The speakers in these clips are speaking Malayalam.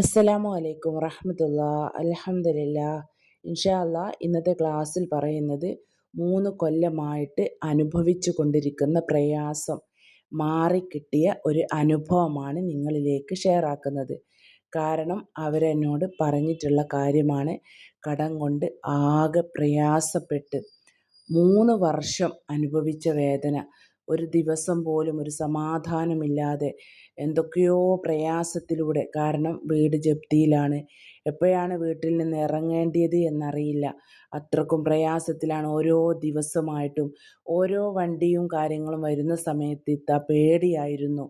അസ്സലാമു അലൈക്കും വറഹമത്തുള്ള. അലഹമില്ല ഇൻഷാല്ല ഇന്നത്തെ ക്ലാസ്സിൽ പറയുന്നത് മൂന്ന് കൊല്ലമായിട്ട് അനുഭവിച്ചു കൊണ്ടിരിക്കുന്ന പ്രയാസം മാറിക്കിട്ടിയ ഒരു അനുഭവമാണ് നിങ്ങളിലേക്ക് ഷെയർ ആക്കുന്നത്. കാരണം അവരെന്നോട് പറഞ്ഞിട്ടുള്ള കാര്യമാണ് കടം കൊണ്ട് ആകെ പ്രയാസപ്പെട്ട് മൂന്ന് വർഷം അനുഭവിച്ച വേദന. ഒരു ദിവസം പോലും ഒരു സമാധാനമില്ലാതെ എന്തൊക്കെയോ പ്രയാസത്തിലൂടെ. കാരണം വീട് ജപ്തിയിലാണ്. എപ്പോഴാണ് വീട്ടിൽ നിന്ന് ഇറങ്ങേണ്ടിയത് എന്നറിയില്ല. അത്രക്കും പ്രയാസത്തിലാണ് ഓരോ ദിവസമായിട്ടും ഓരോ വണ്ടിയും കാര്യങ്ങളും വരുന്ന സമയത്ത് ഇത്ത പേടിയായിരുന്നു.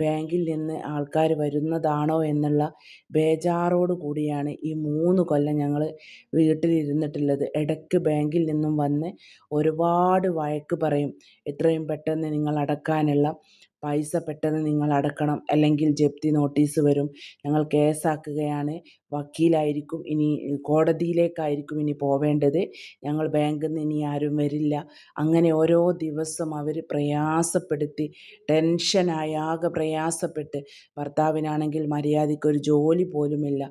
ബാങ്കിൽ നിന്ന് ആൾക്കാർ വരുന്നതാണോ എന്നുള്ള ബേജാറോട് കൂടിയാണ് ഈ മൂന്ന് കൊല്ലം ഞങ്ങൾ വീട്ടിലിരുന്നിട്ടുള്ളത്. ഇടയ്ക്ക് ബാങ്കിൽ നിന്നും വന്ന് ഒരുപാട് വഴക്ക് പറയും. എത്രയും പെട്ടെന്ന് നിങ്ങൾ അടക്കാനുള്ള പൈസ പെട്ടെന്ന് നിങ്ങൾ അടക്കണം അല്ലെങ്കിൽ ജപ്തി നോട്ടീസ് വരും. ഞങ്ങൾ കേസാക്കുകയാണ്. വക്കീലായിരിക്കും ഇനി കോടതിയിലേക്കായിരിക്കും ഇനി പോവേണ്ടത്. ഞങ്ങൾ ബാങ്കിൽ നിന്ന് ഇനി ആരും വരില്ല. അങ്ങനെ ഓരോ ദിവസം അവർ പ്രയാസപ്പെടുത്തി ടെൻഷനായാകെ പ്രയാസപ്പെട്ട് ഭർത്താവിനാണെങ്കിൽ മര്യാദയ്ക്ക് ഒരു ജോലി പോലുമില്ല.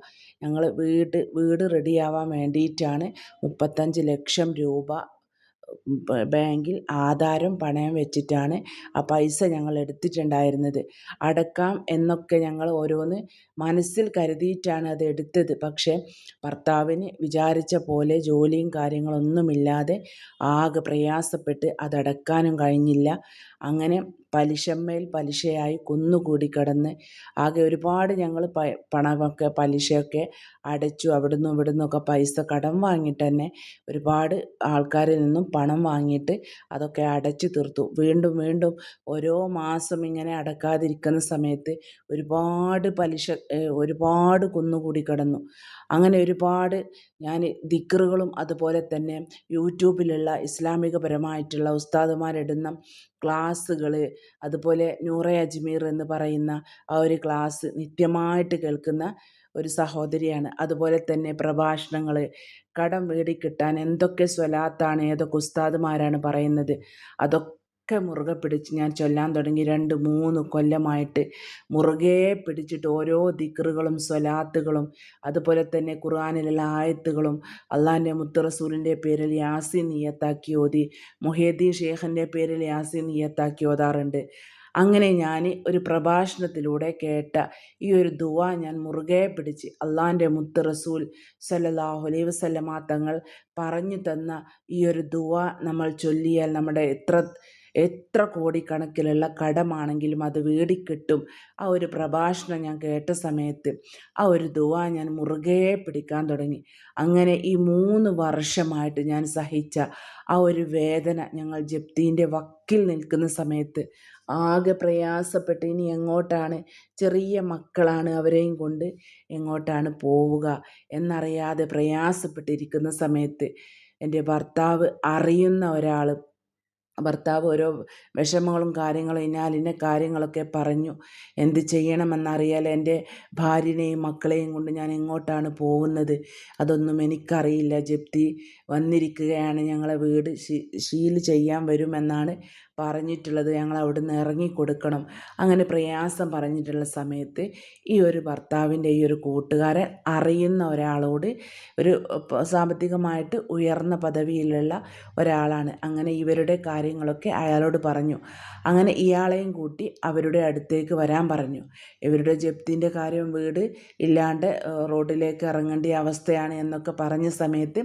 ഞങ്ങൾ വീട് വീട് റെഡിയാവാൻ വേണ്ടിയിട്ടാണ് മുപ്പത്തഞ്ച് ലക്ഷം രൂപ ബാങ്കിൽ ആധാരം പണയം വെച്ചിട്ടാണ് ആ പൈസ ഞങ്ങൾ എടുത്തിട്ടുണ്ടായിരുന്നത്. അടക്കാം എന്നൊക്കെ ഞങ്ങൾ ഓരോന്ന് മനസ്സിൽ കരുതിയിട്ടാണ് അത് എടുത്തത്. പക്ഷേ ഭർത്താവിന് വിചാരിച്ച പോലെ ജോലിയും കാര്യങ്ങളൊന്നുമില്ലാതെ ആകെ പ്രയാസപ്പെട്ട് അതടക്കാനും കഴിഞ്ഞില്ല. അങ്ങനെ പലിശമേൽ പലിശയായി കുന്നുകൂടി കിടന്ന് ആകെ ഒരുപാട് ഞങ്ങൾ പ പണമൊക്കെ പലിശയൊക്കെ അടച്ചു അവിടുന്ന് ഇവിടുന്നൊക്കെ പൈസ കടം വാങ്ങിയിട്ട് തന്നെ ഒരുപാട് ആൾക്കാരിൽ നിന്നും പണം വാങ്ങിയിട്ട് അതൊക്കെ അടച്ചു തീർത്തു. വീണ്ടും വീണ്ടും ഓരോ മാസം ഇങ്ങനെ അടക്കാതിരിക്കുന്ന സമയത്ത് ഒരുപാട് പലിശ ഒരുപാട് കുന്നുകൂടി കിടന്നു. അങ്ങനെ ഒരുപാട് ഞാൻ ദിക്റുകളും അതുപോലെ തന്നെ യൂട്യൂബിലുള്ള ഇസ്ലാമികപരമായിട്ടുള്ള ഉസ്താദുമാരിടുന്ന ക്ലാസ്സുകൾ അതുപോലെ നൂറ അജ്മീർ എന്ന് പറയുന്ന ആ ഒരു ക്ലാസ് നിത്യമായിട്ട് കേൾക്കുന്ന ഒരു സഹോദരിയാണ്. അതുപോലെ തന്നെ പ്രഭാഷണങ്ങൾ കടം കിട്ടാൻ എന്തൊക്കെ സ്വലാത്താണ് ഏതൊക്കെ ഉസ്താദുമാരാണ് പറയുന്നത് അതൊക്കെ ഒക്കെ മുറുകെ പിടിച്ച് ഞാൻ ചൊല്ലാൻ തുടങ്ങി. രണ്ട് മൂന്ന് കൊല്ലമായിട്ട് മുറുകെ പിടിച്ചിട്ട് ഓരോ ദിക്റുകളും സ്വലാത്തുകളും അതുപോലെ തന്നെ ഖുർആാനിലുള്ള ആയത്തുകളും അള്ളാഹിന്റെ മുത്തറസൂലിന്റെ പേരിൽ യാസിൻ നിയത്താക്കി ഓതി മുഹേദി ഷേഖിന്റെ പേരിൽ യാസിൻ നിയത്താക്കി ഓതാറുണ്ട്. അങ്ങനെ ഞാൻ ഒരു പ്രഭാഷണത്തിലൂടെ കേട്ട ഈ ഒരു ദുവ ഞാൻ മുറുകെ പിടിച്ച് അള്ളാന്റെ മുത്ത് റസൂൽ സല്ലാഹു അലൈ വസല്ലമ തങ്ങൾ പറഞ്ഞു തന്ന ഈ ഒരു ദുവ നമ്മൾ ചൊല്ലിയാൽ നമ്മുടെ എത്ര എത്ര കോടിക്കണക്കിലുള്ള കടമാണെങ്കിലും അത് വീടിക്കിട്ടും. ആ ഒരു പ്രഭാഷണം ഞാൻ കേട്ട സമയത്ത് ആ ഒരു ദുവ ഞാൻ മുറുകെ പിടിക്കാൻ തുടങ്ങി. അങ്ങനെ ഈ മൂന്ന് വർഷമായിട്ട് ഞാൻ സഹിച്ച ആ ഒരു വേദന ഞങ്ങൾ ജപ്തീന്റെ വക്കിൽ നിൽക്കുന്ന സമയത്ത് ആകെ പ്രയാസപ്പെട്ട് ഇനി എങ്ങോട്ടാണ് ചെറിയ മക്കളാണ് അവരെയും കൊണ്ട് എങ്ങോട്ടാണ് പോവുക എന്നറിയാതെ പ്രയാസപ്പെട്ടിരിക്കുന്ന സമയത്ത് എന്റെ ഭർത്താവ് അറിയുന്ന ഒരാൾ ഭർത്താവ് ഓരോ വിഷമങ്ങളും കാര്യങ്ങളും ഇന്നാലിന്ന കാര്യങ്ങളൊക്കെ പറഞ്ഞു. എന്ത് ചെയ്യണമെന്നറിയാൽ എന്റെ ഭാര്യനെയും മക്കളെയും കൊണ്ട് ഞാൻ എങ്ങോട്ടാണ് പോകുന്നത്? അതൊന്നും എനിക്കറിയില്ല ജപ്തി. വന്നിരിക്കുകയാണ്. ഞങ്ങളെ വീട് ശീൽ ചെയ്യാൻ വരുമെന്നാണ് പറഞ്ഞിട്ടുള്ളത്. ഞങ്ങൾ അവിടുന്ന് ഇറങ്ങി കൊടുക്കണം. അങ്ങനെ പ്രയാസം പറഞ്ഞിട്ടുള്ള സമയത്ത് ഈ ഒരു ഭർത്താവിന്റെ ഈ ഒരു കൂട്ടുകാരൻ അറിയുന്ന ഒരാളോട് ഒരു സാമ്പത്തികമായിട്ട് ഉയർന്ന പദവിയിലുള്ള ഒരാളാണ്. അങ്ങനെ ഇവരുടെ കാര്യങ്ങളൊക്കെ അയാളോട് പറഞ്ഞു. അങ്ങനെ ഇയാളെയും കൂട്ടി അവരുടെ അടുത്തേക്ക് വരാൻ പറഞ്ഞു. ഇവരുടെ ജപ്തിന്റെ കാര്യം വീട് ഇല്ലാണ്ട് റോഡിലേക്ക് ഇറങ്ങേണ്ട അവസ്ഥയാണ് എന്നൊക്കെ പറഞ്ഞ സമയത്ത്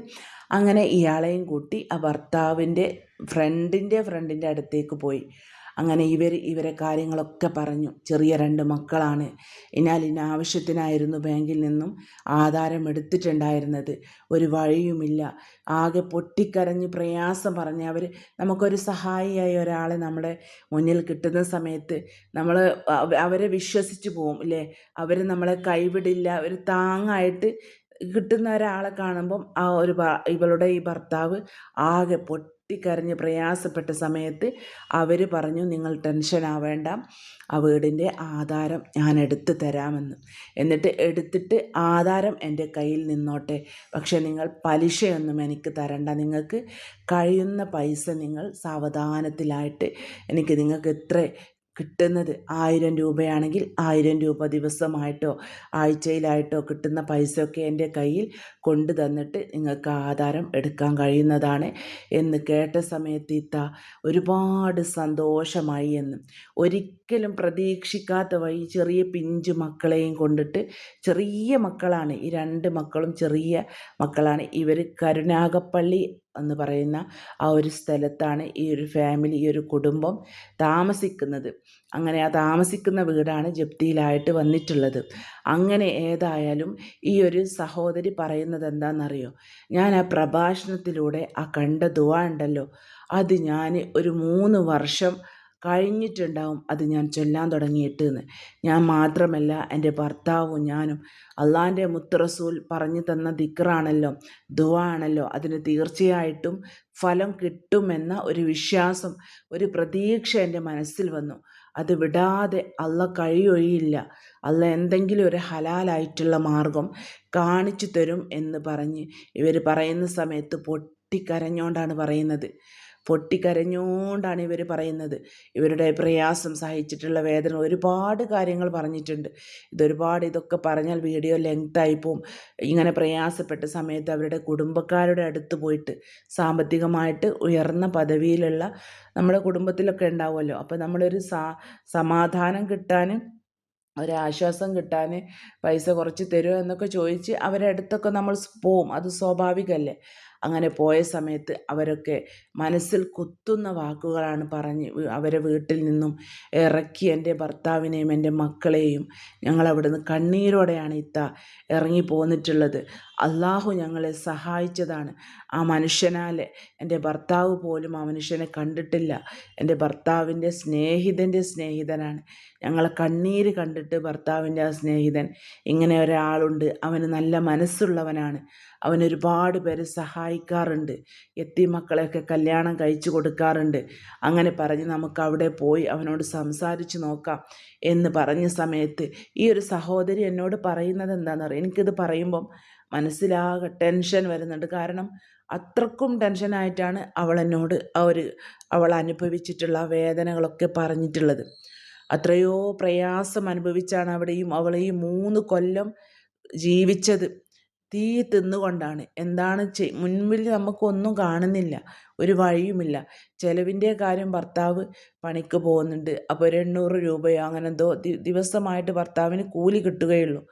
അങ്ങനെ ഇയാളെയും കൂട്ടി ആ ഭർത്താവിന്റെ ഫ്രണ്ടിന്റെ ഫ്രണ്ടിന്റെ അടുത്തേക്ക് പോയി. അങ്ങനെ ഇവർ ഇവരെ കാര്യങ്ങളൊക്കെ പറഞ്ഞു. ചെറിയ രണ്ട് മക്കളാണ്. എന്നാൽ ഇന്ന ആവശ്യത്തിനായിരുന്നു ബാങ്കിൽ നിന്നും ആധാരം എടുത്തിട്ടുണ്ടായിരുന്നത്. ഒരു വഴിയുമില്ല. ആകെ പൊട്ടിക്കരഞ്ഞ് പ്രയാസം പറഞ്ഞ് അവർ നമുക്കൊരു സഹായിയായ ഒരാളെ നമ്മുടെ മുന്നിൽ കിട്ടുന്ന സമയത്ത് നമ്മൾ അവരെ വിശ്വസിച്ച് പോവും ഇല്ലേ അവർ നമ്മളെ കൈവിടില്ല. ഒരു താങ്ങായിട്ട് കിട്ടുന്ന ഒരാളെ കാണുമ്പം ആ ഒരു ഇവളുടെ ഈ ഭർത്താവ് ആകെ പൊട്ടിക്കരഞ്ഞ് പ്രയാസപ്പെട്ട സമയത്ത് അവർ പറഞ്ഞു നിങ്ങൾ ടെൻഷൻ ആവേണ്ട. ആ വീടിന്റെ ആധാരം ഞാൻ എടുത്തു തരാമെന്ന്. എന്നിട്ട് എടുത്തിട്ട് ആധാരം എന്റെ കയ്യിൽ നിന്നോട്ടെ. പക്ഷേ നിങ്ങൾ പലിശയൊന്നും എനിക്ക് തരണ്ട. നിങ്ങൾക്ക് കഴിയുന്ന പൈസ നിങ്ങൾ സാവധാനത്തിലായിട്ട് എനിക്ക് നിങ്ങൾക്ക് എത്ര കിട്ടുന്നത് ആയിരം രൂപയാണെങ്കിൽ ആയിരം രൂപ ദിവസമായിട്ടോ ആഴ്ചയിലായിട്ടോ കിട്ടുന്ന പൈസയൊക്കെ എന്റെ കയ്യിൽ കൊണ്ടു തന്നിട്ട് നിങ്ങൾക്ക് ആധാരം എടുക്കാൻ കഴിയുന്നതാണ് എന്ന് കേട്ട സമയത്ത് ഇത്ത ഒരുപാട് സന്തോഷമായി എന്ന്. ഒരിക്കലും പ്രതീക്ഷിക്കാത്ത വഴി ചെറിയ പിഞ്ചു മക്കളെയും കൊണ്ടിട്ട് ചെറിയ മക്കളാണ്. ഈ രണ്ട് മക്കളും ചെറിയ മക്കളാണ്. ഇവർ കരുണാകപ്പള്ളി എന്ന് പറയുന്ന ആ ഒരു സ്ഥലത്താണ് ഈ ഒരു ഫാമിലി ഈ ഒരു കുടുംബം താമസിക്കുന്നത്. അങ്ങനെ ആ താമസിക്കുന്ന വീടാണ് ജപ്തിയിലായിട്ട് വന്നിട്ടുള്ളത്. അങ്ങനെ ഏതായാലും ഈ ഒരു സഹോദരി പറയുന്നത് എന്താണെന്നറിയോ? ഞാൻ ആ പ്രഭാഷണത്തിലൂടെ ആ കണ്ട ദുവ ഉണ്ടല്ലോ. അത് ഞാൻ ഒരു മൂന്ന് വർഷം കഴിഞ്ഞിട്ടുണ്ടാവും അത് ഞാൻ ചൊല്ലാൻ തുടങ്ങിയിട്ട് എന്ന് ഞാൻ മാത്രമല്ല എന്റെ ഭർത്താവും ഞാനും അള്ളാന്റെ മുത്തറസൂൽ പറഞ്ഞു തന്ന ദിക്റാണല്ലോ ദുവ ആണല്ലോ അതിന് തീർച്ചയായിട്ടും ഫലം കിട്ടുമെന്ന ഒരു വിശ്വാസം ഒരു പ്രതീക്ഷ എന്റെ മനസ്സിൽ വന്നു. അത് വിടാതെ അള്ള കഴിയൊഴിയില്ല. അള്ള എന്തെങ്കിലും ഒരു ഹലാലായിട്ടുള്ള മാർഗം കാണിച്ചു തരും എന്ന് പറഞ്ഞ് ഇവർ പറയുന്ന സമയത്ത് പൊട്ടിക്കരഞ്ഞോണ്ടാണ് പറയുന്നത്. പൊട്ടിക്കരഞ്ഞുകൊണ്ടാണ് ഇവർ പറയുന്നത്. ഇവരുടെ പ്രയാസം സഹിച്ചിട്ടുള്ള വേദന ഒരുപാട് കാര്യങ്ങൾ പറഞ്ഞിട്ടുണ്ട്. ഇതൊരുപാട് ഇതൊക്കെ പറഞ്ഞാൽ വീഡിയോ ലെങ്തായി പോവും. ഇങ്ങനെ പ്രയാസപ്പെട്ട സമയത്ത് അവരുടെ കുടുംബക്കാരുടെ അടുത്ത് പോയിട്ട് സാമ്പത്തികമായിട്ട് ഉയർന്ന പദവിയിലുള്ള നമ്മുടെ കുടുംബത്തിലൊക്കെ ഉണ്ടാവുമല്ലോ. അപ്പോൾ നമ്മളൊരു സാ സമാധാനം കിട്ടാൻ ഒരാശ്വാസം കിട്ടാൻ പൈസ കുറച്ച് തരുമോ എന്നൊക്കെ ചോദിച്ച് അവരുടെ അടുത്തൊക്കെ നമ്മൾ പോവും. അത് സ്വാഭാവികമല്ലേ? അങ്ങനെ പോയ സമയത്ത് അവരൊക്കെ മനസ്സിൽ കുത്തുന്ന വാക്കുകളാണ് പറഞ്ഞ് അവരെ വീട്ടിൽ നിന്നും ഇറക്കി എന്റെ ഭർത്താവിനെയും എന്റെ മക്കളെയും ഞങ്ങൾ അവിടുന്ന് കണ്ണീരോടെയാണ് ഇത്ത ഇറങ്ങി പോന്നിട്ടുള്ളത്. അള്ളാഹു ഞങ്ങളെ സഹായിച്ചതാണ്. ആ മനുഷ്യനാൽ എന്റെ ഭർത്താവ് പോലും ആ മനുഷ്യനെ കണ്ടിട്ടില്ല. എന്റെ ഭർത്താവിന്റെ സ്നേഹിതന്റെ സ്നേഹിതനാണ്. ഞങ്ങളെ കണ്ണീര് കണ്ടിട്ട് ഭർത്താവിന്റെ ആ സ്നേഹിതൻ. ഇങ്ങനെ ഒരാളുണ്ട്. അവന് നല്ല മനസ്സുള്ളവനാണ്. അവൻ ഒരുപാട് പേരെ സഹായിക്കാറുണ്ട്. എത്തി മക്കളെയൊക്കെ കല്യാണം കഴിച്ചു കൊടുക്കാറുണ്ട്. അങ്ങനെ പറഞ്ഞ് നമുക്ക് അവിടെ പോയി അവനോട് സംസാരിച്ച് നോക്കാം എന്ന് പറഞ്ഞ സമയത്ത് ഈ ഒരു സഹോദരി എന്നോട് പറയുന്നത് എന്താണെന്നറിയാം? എനിക്കിത് പറയുമ്പം മനസ്സിലാകെ ടെൻഷൻ വരുന്നുണ്ട്. കാരണം അത്രക്കും ടെൻഷനായിട്ടാണ് അവൾ എന്നോട് അവർ അവൾ അനുഭവിച്ചിട്ടുള്ള വേദനകളൊക്കെ പറഞ്ഞിട്ടുള്ളത്. അത്രയോ പ്രയാസം അനുഭവിച്ചാണ് അവിടെയും അവളെയും മൂന്ന് കൊല്ലം ജീവിച്ചത്. തീ തിന്നുകൊണ്ടാണ്. എന്താണ് ചെയ് മുൻപിൽ നമുക്കൊന്നും കാണുന്നില്ല. ഒരു വഴിയുമില്ല. ചിലവിന്റെ കാര്യം ഭർത്താവ് പണിക്ക് പോകുന്നുണ്ട്. അപ്പോൾ ഒരു എണ്ണൂറ് രൂപയോ അങ്ങനെ എന്തോ ദിവസമായിട്ട് ഭർത്താവിന് കൂലി കിട്ടുകയുള്ളൂ.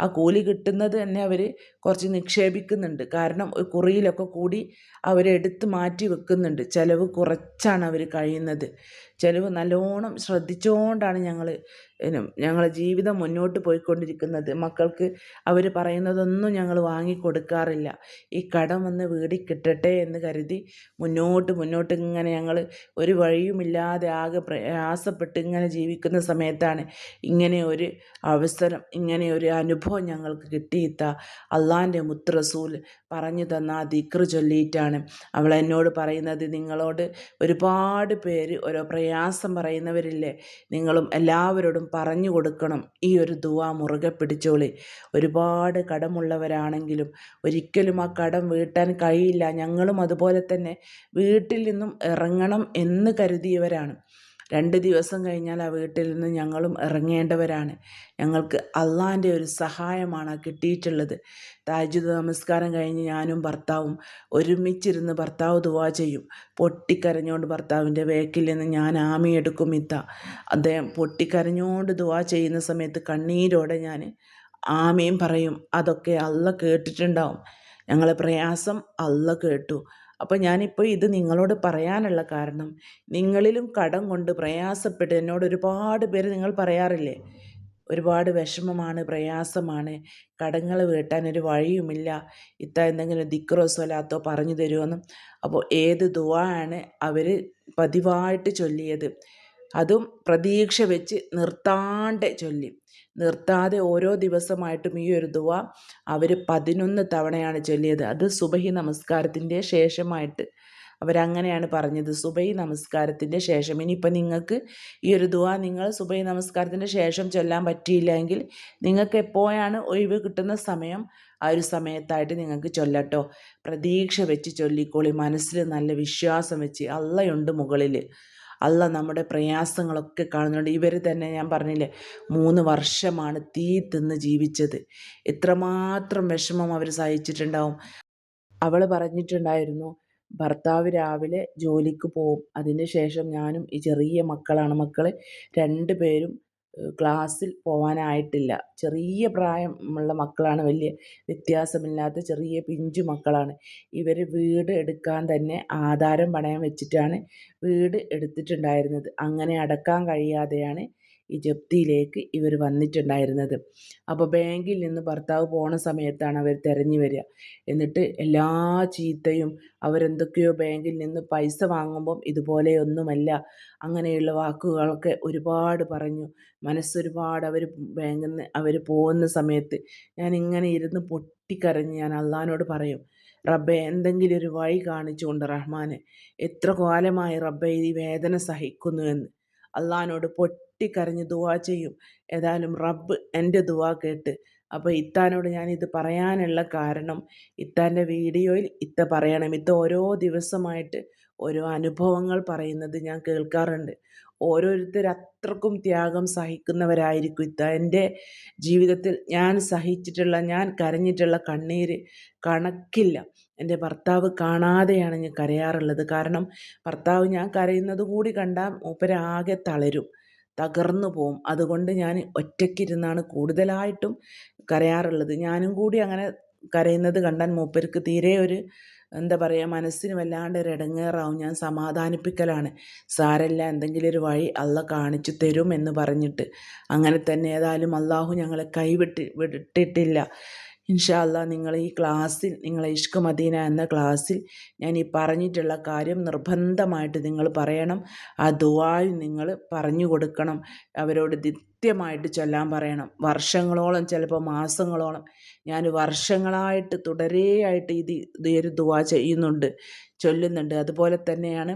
ആ കൂലി കിട്ടുന്നത് തന്നെ അവർ കുറച്ച് നിക്ഷേപിക്കുന്നുണ്ട്. കാരണം കുറിയിലൊക്കെ കൂടി അവരെടുത്ത് മാറ്റി വെക്കുന്നുണ്ട്. ചിലവ് കുറച്ചാണ് അവർ കഴിയുന്നത്. ചിലവ് നല്ലോണം ശ്രദ്ധിച്ചുകൊണ്ടാണ് ഞങ്ങൾ ഞങ്ങളെ ജീവിതം മുന്നോട്ട് പോയിക്കൊണ്ടിരിക്കുന്നത്. മക്കൾക്ക് അവർ പറയുന്നതൊന്നും ഞങ്ങൾ വാങ്ങിക്കൊടുക്കാറില്ല. ഈ കടം വന്ന് വീടി കിട്ടട്ടെ എന്ന് കരുതി മുന്നോട്ട് മുന്നോട്ട് ഇങ്ങനെ ഞങ്ങൾ ഒരു വഴിയുമില്ലാതെ ആകെ പ്രയാസപ്പെട്ട് ഇങ്ങനെ ജീവിക്കുന്ന സമയത്താണ് ഇങ്ങനെ ഒരു അവസരം ഇങ്ങനെ ഒരു അനുഭവം ഞങ്ങൾക്ക് കിട്ടിയിത്ത. അള്ളാന്റെ മുത്രസൂൽ പറഞ്ഞു തന്ന ആ ദിക്റ് ചൊല്ലിയിട്ടാണ്. അവൾ എന്നോട് പറയുന്നത് നിങ്ങളോട് ഒരുപാട് പേര് ഓരോ പ്രയാസം പറയുന്നവരില്ലേ? നിങ്ങളും എല്ലാവരോടും പറഞ്ഞു കൊടുക്കണം. ഈ ഒരു ദുവ മുറുകെ പിടിച്ചോളി. ഒരുപാട് കടമുള്ളവരാണെങ്കിലും ഒരിക്കലും ആ കടം വീട്ടാൻ കഴിയില്ല. ഞങ്ങളും അതുപോലെ തന്നെ വീട്ടിൽ നിന്നും ഇറങ്ങണം എന്ന് കരുതിയവരാണ്. രണ്ട് ദിവസം കഴിഞ്ഞാൽ ആ വീട്ടിൽ നിന്ന് ഞങ്ങളും ഇറങ്ങേണ്ടവരാണ്. ഞങ്ങൾക്ക് അള്ളാന്റെ ഒരു സഹായമാണ് കിട്ടിയിട്ടുള്ളത്. താജുദ് നമസ്കാരം കഴിഞ്ഞ് ഞാനും ഭർത്താവും ഒരുമിച്ചിരുന്ന് ഭർത്താവ് ദുവാ ചെയ്യും. പൊട്ടിക്കരഞ്ഞുകൊണ്ട് ഭർത്താവിന്റെ വേക്കിൽ നിന്ന് ഞാൻ ആമിയെടുക്കും ഇത്ത. അദ്ദേഹം പൊട്ടിക്കരഞ്ഞുകൊണ്ട് ദുവാ ചെയ്യുന്ന സമയത്ത് കണ്ണീരോടെ ഞാൻ ആമയും പറയും അതൊക്കെ അള്ള കേട്ടിട്ടുണ്ടാവും. ഞങ്ങളെ പ്രയാസം അള്ള കേട്ടു. അപ്പോൾ ഞാനിപ്പോൾ ഇത് നിങ്ങളോട് പറയാനുള്ള കാരണം നിങ്ങളിലും കടം കൊണ്ട് പ്രയാസപ്പെട്ട് എന്നോട് ഒരുപാട് പേര് നിങ്ങൾ പറയാറില്ലേ? ഒരുപാട് വിഷമമാണ് പ്രയാസമാണ് കടങ്ങൾ വീട്ടാൻ ഒരു വഴിയുമില്ല ഇത്ത എന്തെങ്കിലും ദിക്റോ സ്വലാത്തോ പറഞ്ഞു തരുമെന്നും അപ്പോൾ ഏത് ദുവാണ് അവർ പതിവായിട്ട് ചൊല്ലിയത്? അതും പ്രതീക്ഷ വെച്ച് നിർത്താണ്ട് ചൊല്ലി. നിർത്താതെ ഓരോ ദിവസമായിട്ടും ഈ ഒരു ദുവ അവർ പതിനൊന്ന് തവണയാണ് ചൊല്ലിയത്. അത് സുബഹി നമസ്കാരത്തിന്റെ ശേഷമായിട്ട് അവരങ്ങനെയാണ് പറഞ്ഞത്. സുബൈ നമസ്കാരത്തിന്റെ ശേഷം. ഇനിയിപ്പോൾ നിങ്ങൾക്ക് ഈ ഒരു ദുവ നിങ്ങൾ സുബൈ നമസ്കാരത്തിന്റെ ശേഷം ചൊല്ലാൻ പറ്റിയില്ലെങ്കിൽ നിങ്ങൾക്ക് എപ്പോഴാണ് ഒഴിവ് കിട്ടുന്ന സമയം? ആ ഒരു സമയത്തായിട്ട് നിങ്ങൾക്ക് ചൊല്ലട്ടോ. പ്രതീക്ഷ വെച്ച് ചൊല്ലിക്കോളി. മനസ്സിൽ നല്ല വിശ്വാസം വെച്ച്. അള്ളയുണ്ട് മുകളിൽ അല്ല നമ്മുടെ പ്രയാസങ്ങളൊക്കെ കാണുന്നുണ്ട്. ഇവർ തന്നെ ഞാൻ പറഞ്ഞില്ലേ മൂന്ന് വർഷമാണ് തീ തിന്ന് ജീവിച്ചത്. എത്രമാത്രം വിഷമം അവർ സഹിച്ചിട്ടുണ്ടാവും. അവൾ പറഞ്ഞിട്ടുണ്ടായിരുന്നു ഭർത്താവ് രാവിലെ ജോലിക്ക് പോവും. അതിന് ശേഷം ഞാനും ഈ ചെറിയ മക്കളാണ് മക്കൾ രണ്ട് പേരും ക്ലാസ്സിൽ പോകാനായിട്ടില്ല ചെറിയ പ്രായമുള്ള മക്കളാണ് വലിയ വ്യത്യാസമില്ലാത്ത ചെറിയ പിഞ്ചു മക്കളാണ്. ഇവർ വീട് എടുക്കാൻ തന്നെ ആധാരം പണയം വെച്ചിട്ടാണ് വീട് എടുത്തിട്ടുണ്ടായിരുന്നത്. അങ്ങനെ അടക്കാൻ കഴിയാതെയാണ് ഈ ജപ്തിയിലേക്ക് ഇവർ വന്നിട്ടുണ്ടായിരുന്നത്. അപ്പോൾ ബാങ്കിൽ നിന്ന് ഭർത്താവ് പോണ സമയത്താണ് അവർ തിരഞ്ഞു വരിക. എന്നിട്ട് എല്ലാ ചീത്തയും അവരെന്തൊക്കെയോ ബാങ്കിൽ നിന്ന് പൈസ വാങ്ങുമ്പം ഇതുപോലെയൊന്നുമല്ല. അങ്ങനെയുള്ള വാക്കുകളൊക്കെ ഒരുപാട് പറഞ്ഞു. മനസ്സൊരുപാട് അവർ ബാങ്കിൽ നിന്ന് അവർ പോകുന്ന സമയത്ത് ഞാൻ ഇങ്ങനെ ഇരുന്ന് പൊട്ടിക്കരഞ്ഞ് ഞാൻ അള്ളഹാനോട് പറയും റബ്ബെ എന്തെങ്കിലും ഒരു വഴി കാണിച്ചുകൊണ്ട് റഹ്മാനെ എത്ര കാലമായി റബ്ബെ ഈ വേദന സഹിക്കുന്നു എന്ന്? അള്ളഹാനോട് പൊട്ടിക്കരഞ്ഞ് ദുവാ ചെയ്യും. ഏതായാലും റബ്ബ് എന്റെ ദുവാ കേട്ട്. അപ്പോൾ ഇത്താനോട് ഞാൻ ഇത് പറയാനുള്ള കാരണം ഇത്താന്റെ വീഡിയോയിൽ ഇത്ത പറയണം. ഇത്ത ഓരോ ദിവസമായിട്ട് ഓരോ അനുഭവങ്ങൾ പറയുന്നത് ഞാൻ കേൾക്കാറുണ്ട്. ഓരോരുത്തർ അത്രക്കും ത്യാഗം സഹിക്കുന്നവരായിരിക്കും ഇത്ത. എന്റെ ജീവിതത്തിൽ ഞാൻ സഹിച്ചിട്ടുള്ള ഞാൻ കരഞ്ഞിട്ടുള്ള കണ്ണീര് കണക്കില്ല. എന്റെ ഭർത്താവ് കാണാതെയാണ് ഞാൻ കരയാറുള്ളത്. കാരണം ഭർത്താവ് ഞാൻ കരയുന്നത് കൂടി കണ്ടാൽ മൂപ്പരാകെ തളരും. തകർന്നു പോവും. അതുകൊണ്ട് ഞാൻ ഒറ്റയ്ക്കിരുന്നാണ് കൂടുതലായിട്ടും കരയാറുള്ളത്. ഞാനും കൂടി അങ്ങനെ കരയുന്നത് കണ്ടാൽ മൂപ്പർക്ക് തീരെ ഒരു എന്താ പറയുക മനസ്സിന് വല്ലാണ്ട് ഒരു ഇടങ്ങേറാവും ഞാൻ സമാധാനിപ്പിക്കലാണ്. സാരല്ല എന്തെങ്കിലും ഒരു വഴി അല്ല കാണിച്ചു തരും എന്ന് പറഞ്ഞിട്ട്. അങ്ങനെ തന്നെ ഏതായാലും അള്ളാഹു ഞങ്ങളെ കൈവിട്ട് വിട്ടിട്ടില്ല. ഇൻഷാല്ല നിങ്ങൾ ഈ ക്ലാസ്സിൽ നിങ്ങൾ ഇഷ്ക് മദീന എന്ന ക്ലാസ്സിൽ ഞാൻ ഈ പറഞ്ഞിട്ടുള്ള കാര്യം നിർബന്ധമായിട്ട് നിങ്ങൾ പറയണം. ആ ദുവായും നിങ്ങൾ പറഞ്ഞു കൊടുക്കണം. അവരോട് കൃത്യമായിട്ട് ചൊല്ലാൻ പറയണം. വർഷങ്ങളോളം ചിലപ്പോൾ മാസങ്ങളോളം ഞാൻ വർഷങ്ങളായിട്ട് തുടരെയായിട്ട് ഇത് ഇതൊരു ദുവ ചെയ്യുന്നുണ്ട് ചൊല്ലുന്നുണ്ട്. അതുപോലെ തന്നെയാണ്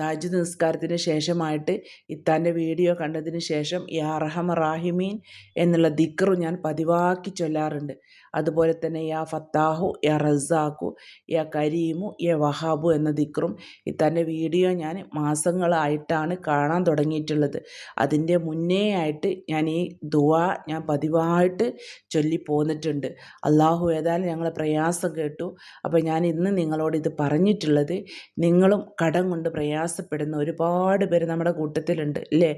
താജ് നിസ്കാരത്തിന് ശേഷമായിട്ട് ഇത്താന്റെ വീഡിയോ കണ്ടതിന് ശേഷം യാ റഹമ റാഹിമീൻ എന്നുള്ള ദിക്റും ഞാൻ പതിവാക്കി ചൊല്ലാറുണ്ട്. അതുപോലെ തന്നെ യാ ഫത്താഹു യാ റസാഖു യാ കരീമു യാ വഹാബു എന്ന ദിക്റും ഇത്താന്റെ വീഡിയോ ഞാൻ മാസങ്ങളായിട്ടാണ് കാണാൻ തുടങ്ങിയിട്ടുള്ളത്. അതിന്റെ മുന്നേ ആയിട്ട് ഞാൻ ഈ ദുവാ ഞാൻ പതിവായിട്ട് ചൊല്ലി പോന്നിട്ടുണ്ട്. അള്ളാഹു ഏതായാലും ഞങ്ങളെ പ്രയാസം കേട്ടു. അപ്പോൾ ഞാൻ ഇന്ന് നിങ്ങളോട് ഇത് പറഞ്ഞിട്ടുള്ളത് നിങ്ങളും കടം കൊണ്ട് പ്രയാസപ്പെടുന്ന ഒരുപാട് പേര് നമ്മുടെ കൂട്ടത്തിലുണ്ട് അല്ലേ?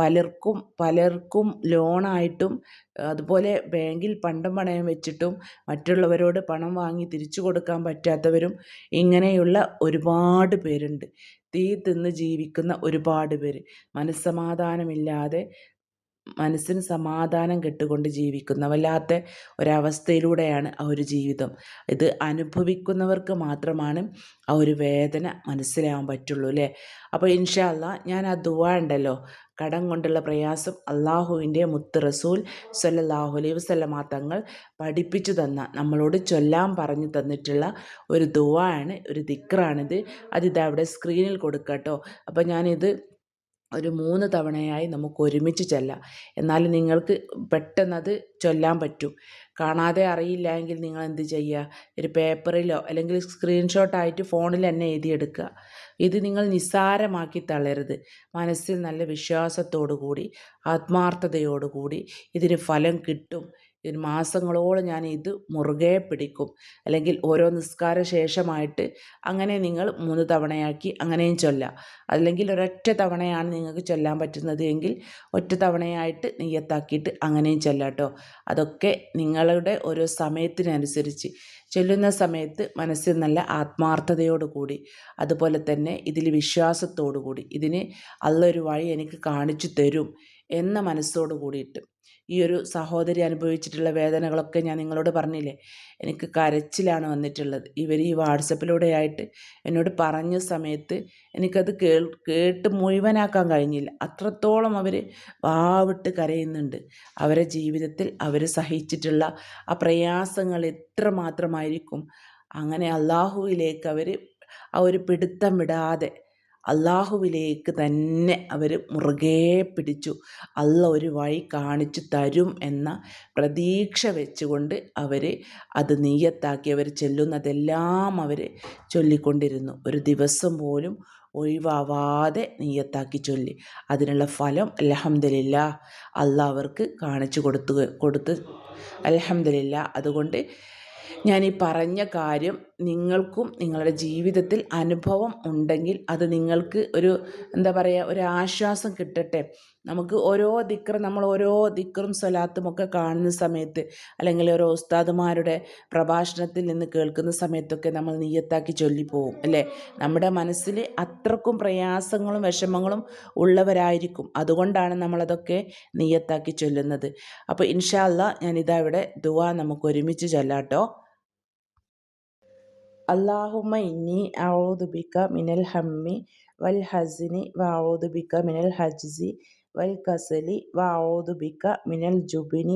പലർക്കും പലർക്കും ലോണായിട്ടും അതുപോലെ ബാങ്കിൽ പണ്ടം പണയം വെച്ചിട്ടും മറ്റുള്ളവരോട് പണം വാങ്ങി തിരിച്ചു കൊടുക്കാൻ പറ്റാത്തവരും ഇങ്ങനെയുള്ള ഒരുപാട് പേരുണ്ട്. തീ തിന്ന് ജീവിക്കുന്ന ഒരുപാട് പേര്. മനസ്സമാധാനമില്ലാതെ മനസ്സിന് സമാധാനം കെട്ടുകൊണ്ട് ജീവിക്കുന്ന വല്ലാത്ത ഒരവസ്ഥയിലൂടെയാണ് ആ ഒരു ജീവിതം. ഇത് അനുഭവിക്കുന്നവർക്ക് മാത്രമാണ് ആ ഒരു വേദന മനസ്സിലാവാൻ പറ്റുള്ളൂ അല്ലേ? അപ്പോൾ ഇൻഷാ ഞാൻ ആ ദുവാ ഉണ്ടല്ലോ. കടം കൊണ്ടുള്ള പ്രയാസം അള്ളാഹുവിന്റെ മുത്ത് റസൂൽ സല്ലാഹു അലൈഹി വസ്ലമാ തങ്ങൾ പഠിപ്പിച്ചു തന്ന നമ്മളോട് ചൊല്ലാൻ പറഞ്ഞു തന്നിട്ടുള്ള ഒരു ദുവാണ് ഒരു ദിക്റാണിത്. അതിതാ അവിടെ സ്ക്രീനിൽ കൊടുക്കട്ടോ. അപ്പോൾ ഞാനിത് ഒരു മൂന്ന് തവണയായി നമുക്ക് ഒരുമിച്ച് ചെല്ലാം. എന്നാൽ നിങ്ങൾക്ക് പെട്ടെന്നത് ചൊല്ലാൻ പറ്റും. കാണാതെ അറിയില്ല എങ്കിൽ നിങ്ങൾ എന്ത് ചെയ്യുക ഒരു പേപ്പറിലോ അല്ലെങ്കിൽ സ്ക്രീൻഷോട്ടായിട്ട് ഫോണിൽ തന്നെ എഴുതിയെടുക്കുക ഇത് നിങ്ങൾ നിസ്സാരമാക്കി തളരുത് മനസ്സിൽ നല്ല വിശ്വാസത്തോടു കൂടി ആത്മാർത്ഥതയോടു കൂടി ഇതിന് ഫലം കിട്ടും. ഇതിന് മാസങ്ങളോളം ഞാൻ ഇത് മുറുകെ പിടിക്കും. അല്ലെങ്കിൽ ഓരോ നിസ്കാര ശേഷമായിട്ട് അങ്ങനെ നിങ്ങൾ മൂന്ന് തവണയാക്കി അങ്ങനെയും ചൊല്ലാം. അല്ലെങ്കിൽ ഒരൊറ്റ തവണയാണ് നിങ്ങൾക്ക് ചൊല്ലാൻ പറ്റുന്നത് എങ്കിൽ ഒറ്റ തവണയായിട്ട് നെയ്യത്താക്കിയിട്ട് അങ്ങനെയും ചൊല്ലാം കേട്ടോ അതൊക്കെ നിങ്ങളുടെ ഓരോ സമയത്തിനനുസരിച്ച്. ചൊല്ലുന്ന സമയത്ത് മനസ്സിൽ നല്ല ആത്മാർത്ഥതയോടു കൂടി അതുപോലെ തന്നെ ഇതിൽ വിശ്വാസത്തോടു കൂടി ഇതിന് അല്ലൊരു വഴി എനിക്ക് കാണിച്ചു തരും എന്ന മനസ്സോടു കൂടിയിട്ട്. ഈ ഒരു സഹോദരി അനുഭവിച്ചിട്ടുള്ള വേദനകളൊക്കെ ഞാൻ നിങ്ങളോട് പറഞ്ഞില്ലേ? എനിക്ക് കരച്ചിലാണ് വന്നിട്ടുള്ളത്. ഇവർ ഈ വാട്സപ്പിലൂടെ ആയിട്ട് എന്നോട് പറഞ്ഞ സമയത്ത് എനിക്കത് കേൾ കേട്ട് മുഴുവനാക്കാൻ കഴിഞ്ഞില്ല. അത്രത്തോളം അവർ വാവിട്ട് കരയുന്നുണ്ട്. അവരെ ജീവിതത്തിൽ അവർ സഹിച്ചിട്ടുള്ള ആ പ്രയാസങ്ങൾ എത്ര മാത്രമായിരിക്കും? അങ്ങനെ അള്ളാഹുവിലേക്ക് അവർ ആ ഒരു പിടുത്തം വിടാതെ അള്ളാഹുവിലേക്ക് തന്നെ അവർ മുറുകെ പിടിച്ചു. അള്ള ഒരു വഴി കാണിച്ചു തരും എന്ന പ്രതീക്ഷ വെച്ചുകൊണ്ട് അവർ അത് നീയത്താക്കി അവർ ചെല്ലുന്നതെല്ലാം അവർ ചൊല്ലിക്കൊണ്ടിരുന്നു. ഒരു ദിവസം പോലും ഒഴിവാവാതെ നീയത്താക്കി ചൊല്ലി. അതിനുള്ള ഫലം അലഹമ്മദില്ല അല്ല അവർക്ക് കാണിച്ചു കൊടുത്തു കൊടുത്ത്. അലഹമ്മദില്ല അതുകൊണ്ട് ഞാൻ ഈ പറഞ്ഞ കാര്യം നിങ്ങൾക്കും നിങ്ങളുടെ ജീവിതത്തിൽ അനുഭവം ഉണ്ടെങ്കിൽ അത് നിങ്ങൾക്ക് ഒരു എന്താ പറയുക ഒരു ആശ്വാസം കിട്ടട്ടെ. നമുക്ക് ഓരോ ദിക്കറും നമ്മൾ ഓരോ ദിക്കറും സ്വലാത്തും ഒക്കെ കാണുന്ന സമയത്ത് അല്ലെങ്കിൽ ഓരോ ഉസ്താദുമാരുടെ പ്രഭാഷണത്തിൽ നിന്ന് കേൾക്കുന്ന സമയത്തൊക്കെ നമ്മൾ നീയത്താക്കി ചൊല്ലിപ്പോവും അല്ലേ? നമ്മുടെ മനസ്സിൽ അത്രക്കും പ്രയാസങ്ങളും വിഷമങ്ങളും ഉള്ളവരായിരിക്കും. അതുകൊണ്ടാണ് നമ്മളതൊക്കെ നീയത്താക്കി ചൊല്ലുന്നത്. അപ്പോൾ ഇൻഷാല്ല ഞാനിതാ ഇവിടെ ദുവാ നമുക്ക് ഒരുമിച്ച് ചൊല്ലാട്ടോ. اللهم إني أعوذ بك من الهم والحزن وأعوذ بك من الحجز والكسل وأعوذ بك من الجبن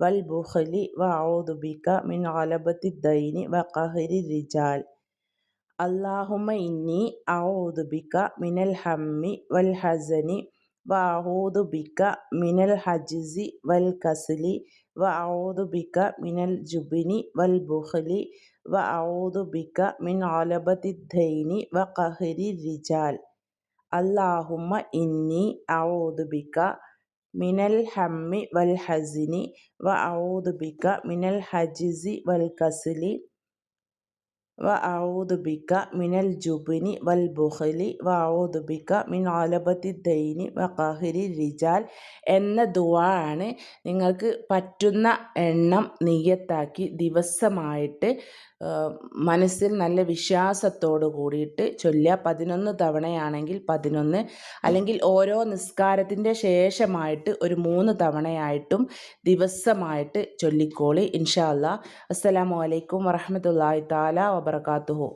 والبخل وأعوذ بك من غلبة الدين وقهر الرجال. اللهم إني أعوذ بك من الهم والحزن وأعوذ بك من الحجز والكسل وأعوذ بك من الجبن والبخل വ ഔദുബിക്ക മിൻ ഒലബത്തിദ്ദൈനി വ കഹരി റിജാൽ. അല്ലാഹുമ്മ ഇന്നി ഔദുബിക്ക മിനൽ ഹമ്മി വൽ ഹസിനി വ ഔദുബിക്ക മിനൽ ഹജിസി വൽ കസിലി. وأعوذ بك من الجبن والبخل وأعوذ بك من غلبة الدين وقهر الرجال എന്ന ദുവാണ് നിങ്ങൾക്ക് പറ്റുന്ന എണ്ണം നിയ്യത്താക്കി ദിവസമായിട്ട് മനസ്സിൽ നല്ല വിശ്വാസത്തോട് കൂടിയിട്ട് ചൊല്ലുക പതിനൊന്ന് തവണയാണെങ്കിൽ പതിനൊന്ന് അല്ലെങ്കിൽ ഓരോ നിസ്കാരത്തിൻ്റെ ശേഷമായിട്ട് ഒരു മൂന്ന് തവണയായിട്ടും ദിവസമായിട്ട് ചൊല്ലിക്കോളി ഇൻഷാ അല്ലാ അസ്സലാമു അലൈക്കും വറഹമത്തല്ലാഹി താല வரகாத்துஹு